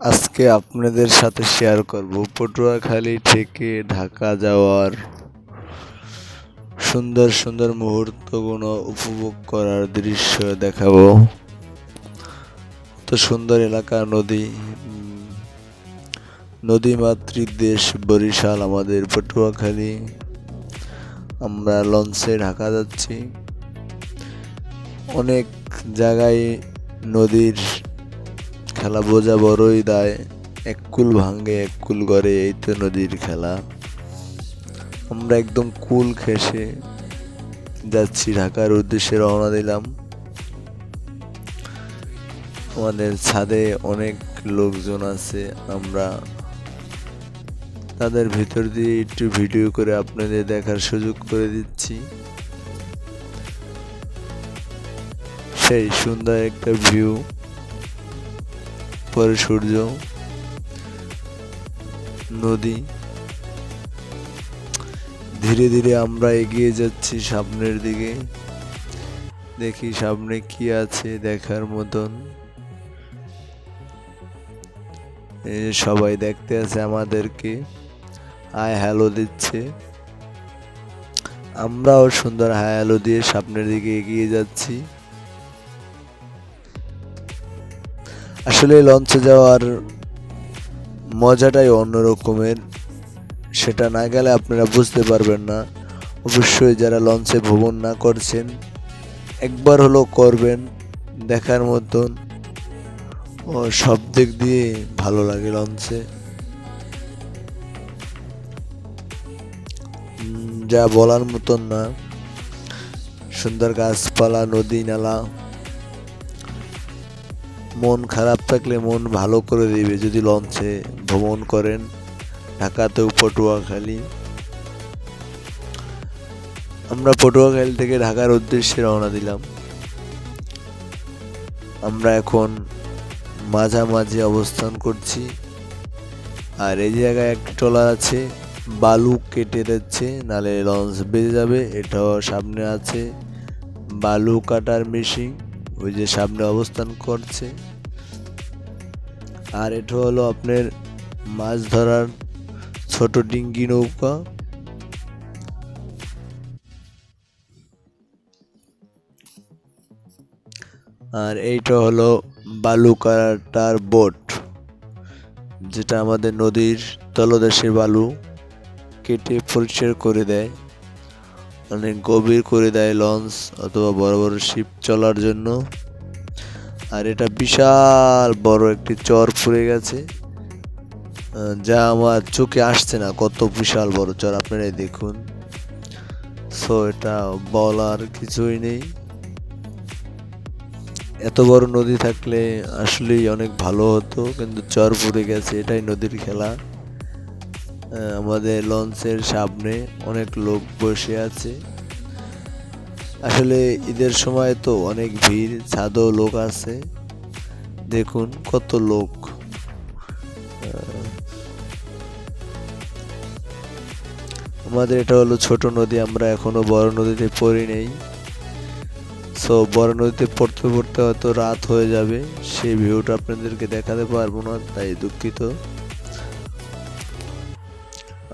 আজকে আপনাদের সাথে শেয়ার করব। পটুয়াখালী থেকে ঢাকা যাওয়ার সুন্দর সুন্দর মুহূর্তগুলো উপভোগ করার দৃশ্য দেখাবো। তো সুন্দর এলাকা, নদী নদীমাতৃক দেশ বরিশাল আমাদের পটুয়াখালী। আমরা লঞ্চে ঢাকা যাচ্ছি। অনেক জায়গায় নদীর খেলা বোঝা বড়ই দায়। এক কুল ভাঙ্গে এক কুল গড়ে, এই তো নদীর খেলা। আমরা একদম কুল খেসে যাচ্ছি, ঢাকার উদ্দেশ্যে রওনা দিলাম। আমাদের ছাদে অনেক লোকজন আছে, আমরা তাদের ভিতর দিয়ে একটু ভিডিও করে আপনাদের দেখার সুযোগ করে দিচ্ছি। সেই সুন্দর একটা ভিউ। পরে সূর্য, নদী। ধীরে ধীরে আমরা এগিয়ে যাচ্ছি সামনের দিকে। দেখি সামনে কি আছে দেখার মতন। সবাই দেখতে আছে আমাদেরকে। হাই হ্যালো দিচ্ছে। আমরাও সুন্দর হ্যালো দিয়ে সামনের দিকে এগিয়ে যাচ্ছি। আসলে লঞ্চে যাওয়ার মজাটাই অন্যরকমের সেটা না গেলে আপনারা বুঝতে পারবেন না। অবশ্যই যারা লঞ্চে ভ্রমণ না করছেন, একবার হলো করবেন, দেখার মতন। ও সব দিক দিয়ে ভালো লাগে লঞ্চে যা বলার মতন না। সুন্দর গাছপালা, নদী, নালা। মন খারাপ থাকলে মন ভালো করে দেবে। যদি লঞ্চে ভ্রমণ করেন, ঢাকাতেও পটুয়াখালী। আমরা পটুয়াখালী থেকে ঢাকার উদ্দেশ্যে রওনা দিলাম। আমরা এখন মাঝামাঝি অবস্থান করছি। আর এই জায়গায় একটি ট্রলার আছে, বালু কেটে দিচ্ছে, নালে লঞ্চ বেজে যাবে, এটাও সামনে আছে। বালু কাটার মেশিন। ওই যে সামনে অবস্থান করছে। আর এটা হলো আপনার মাছ ধরার ছোট ডিঙ্গি নৌকা। আর এইটা হলো বালু কাটার বোট, যেটা আমাদের নদীর তলদেশের বালু কেটে পরিষ্কার করে দেয়। অনেক গভীর করে দেয় লঞ্চ অথবা বড় বড় শিপ চলার জন্য। আর এটা বিশাল বড় একটি চর পড়ে গেছে। যা আমার চোখে আসছে না কত বিশাল বড় চর, আপনারাই দেখুন। সো এটা বলার কিছুই নেই। এত বড় নদী থাকলে আসলেই অনেক ভালো হতো, কিন্তু চর পড়ে গেছে, এটাই নদীর খেলা। আমাদের লঞ্চের সামনে অনেক লোক বসে আছে। আসলে ঈদের সময় তো অনেক ভিড়, ছাদও লোক আছে। দেখুন কত লোক। আমাদের এটা হলো ছোট নদী, আমরা এখনও বড় নদীতে পড়ি নেই। সো বড় নদীতে পড়তে পড়তে হয়তো রাত হয়ে যাবে, সেই ভিউটা আপনাদেরকে দেখাতে পারব না, তাই দুঃখিত।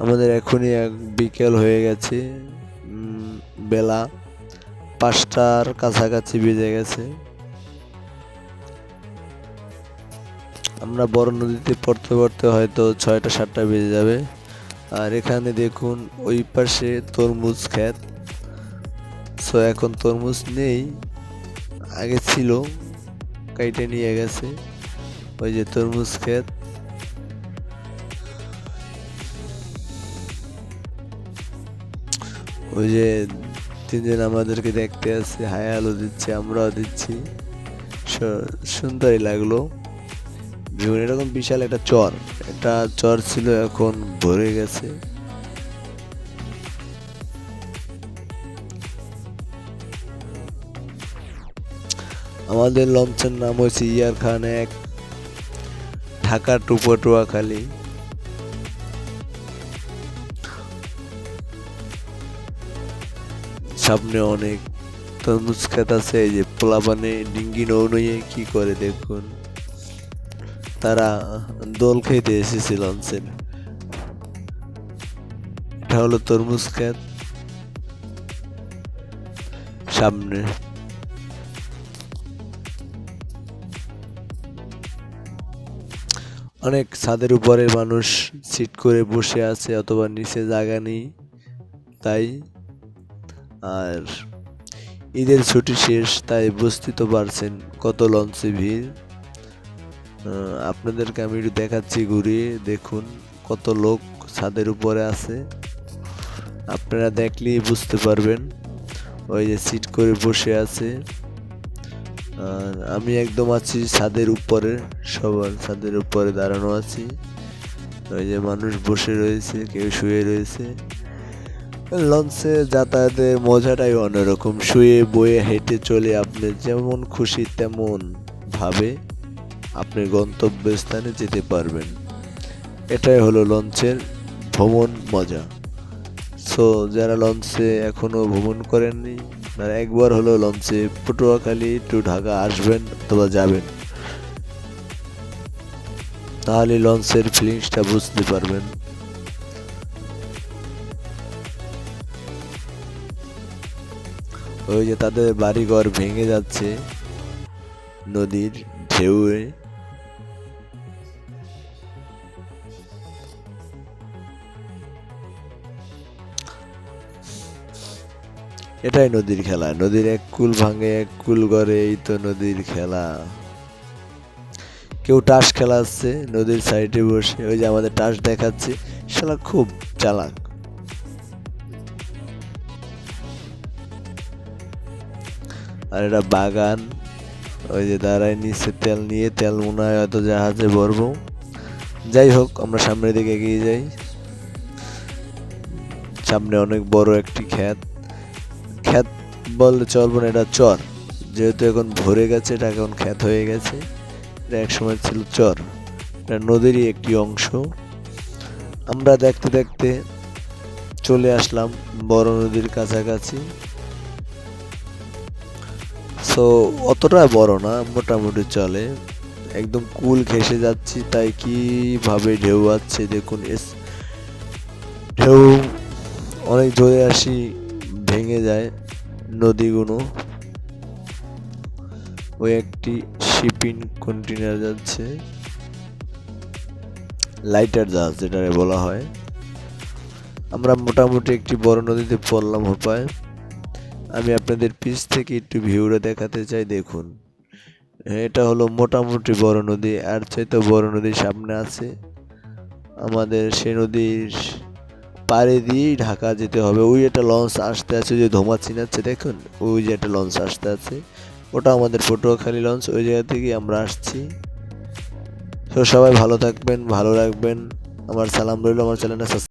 আমাদের এখনই এক বিকেল হয়ে গেছে। বেলা পাঁচটার কাছাকাছি বেজে গেছে। আমরা বড় নদীতে পড়তে পড়তে হয়তো ছয়টা, সাতটা বেজে যাবে। আর এখানে দেখুন, ওই পাশে তরমুজ ক্ষেত। সো এখন তরমুজ নেই, আগে ছিল কাইটে নিয়ে গেছে। ওই যে তরমুজ ক্ষেত। ওই যে তিনজন আমাদেরকে দেখতে আসছে, হাই আলো দিচ্ছে, আমরাও দিচ্ছি। সুন্দরই লাগল। বিভিন্ন এরকম বিশাল একটা চর। একটা চর ছিল, এখন ভরে গেছে। আমাদের লঞ্চের নাম হয়েছে ইয়ার খান এক ঢাকা টু সামনে অনেক তরমুজ খেত আছে, এই যে পোলাপানে ডিঙ্গি নৌ নিয়ে কি করে দেখুন। তারা দোল খেতে এসেছে লঞ্চের এটা হলো তরমুজ ক্ষেত। সামনে। অনেক ছাদের উপরে মানুষ সিট করে বসে আছে, অথবা নিচে জায়গা নেই। তাই আর ঈদের ছুটি শেষ, তাই বুঝতে তো পারছেন কত লঞ্চে ভিড় আপনাদেরকে আমি একটু দেখাচ্ছি ঘুরিয়ে, দেখুন কত লোক ছাদের উপরে আছে। আপনারা দেখলেই বুঝতে পারবেন ওই যে সিট করে বসে আছে। আর আমি একদম আছি ছাদের উপরে, সবার ছাদের উপরে দাঁড়ানো আছি। ওই যে মানুষ বসে রয়েছে, কেউ শুয়ে রয়েছে। লঞ্চে যাতায়াতের মজাটাই অন্যরকম। শুয়ে বয়ে হেঁটে চলে আপনি যেমন খুশি তেমন ভাবে আপনি গন্তব্যস্থানে যেতে পারবেন। এটাই হলো লঞ্চের ভ্রমণ মজা। সো যারা লঞ্চে এখনও ভ্রমণ করেননি, তারা একবার হলো লঞ্চে পটুয়াখালী টু ঢাকা আসবেন অথবা যাবেন। তাহলে লঞ্চের ফিলিংসটা বুঝতে পারবেন। ওই যে তাদের বাড়িঘর ভেঙে যাচ্ছে, নদীর ঢেউয়ে। এটাই নদীর খেলা, নদীর এক কুল ভাঙে, এক কুল গড়ে, এই তো নদীর খেলা। কেউ টাস খেলাচ্ছে, নদীর সাইডে বসে, ওই যে আমাদের টাস দেখাচ্ছে শালা খুব চালাক। আর এটা বাগান। ওই যে দাঁড়ায় নিচে তেল নিয়ে তেল মনে হয় হয়তো জাহাজে ভরবো। যাই হোক, আমরা সামনের দিকে এগিয়ে যাই। সামনে অনেক বড় একটি ক্ষেত। ক্ষেত বললে চলবো না, এটা চর। যেহেতু এখন ভরে গেছে, এটা এখন ক্ষেত হয়ে গেছে। এটা একসময় ছিল চর। এটা নদীরই একটি অংশ। আমরা দেখতে দেখতে চলে আসলাম বড় নদীর কাছাকাছি। সো অতটা বড় না, মোটামুটি চলে। একদম কুল ঘেসে যাচ্ছি, তাই কীভাবে ঢেউ আছে দেখুন, এস ঢেউ অনেক জোরে আসি, ভেঙে যায় নদীগুলো। ওই একটি শিপিং কন্টেনার যাচ্ছে। লাইটার জাহাজ যেটা বলা হয়। আমরা মোটামুটি একটি বড় নদীতে পড়লাম হোপায়। আমি আপনাদের পিছ থেকে একটু ভিউটা দেখাতে চাই, দেখুন। এটা হলো মোটামুটি বড় নদী, আর চাইতে বড় নদী সামনে আছে। আমাদের সে নদীর পাড়ে দিয়েই ঢাকা যেতে হবে। ওই একটা লঞ্চ আসতে আছে যে ধোমা চিনাচ্ছে, দেখুন? ওই যে একটা লঞ্চ আসতে আছে। ওটা আমাদের পটুয়াখালী লঞ্চ, ওই জায়গা থেকে আমরা আসছি। তো সবাই ভালো থাকবেন, ভালো রাখবেন। আমার সালাম রইল, আমার চ্যানেলটা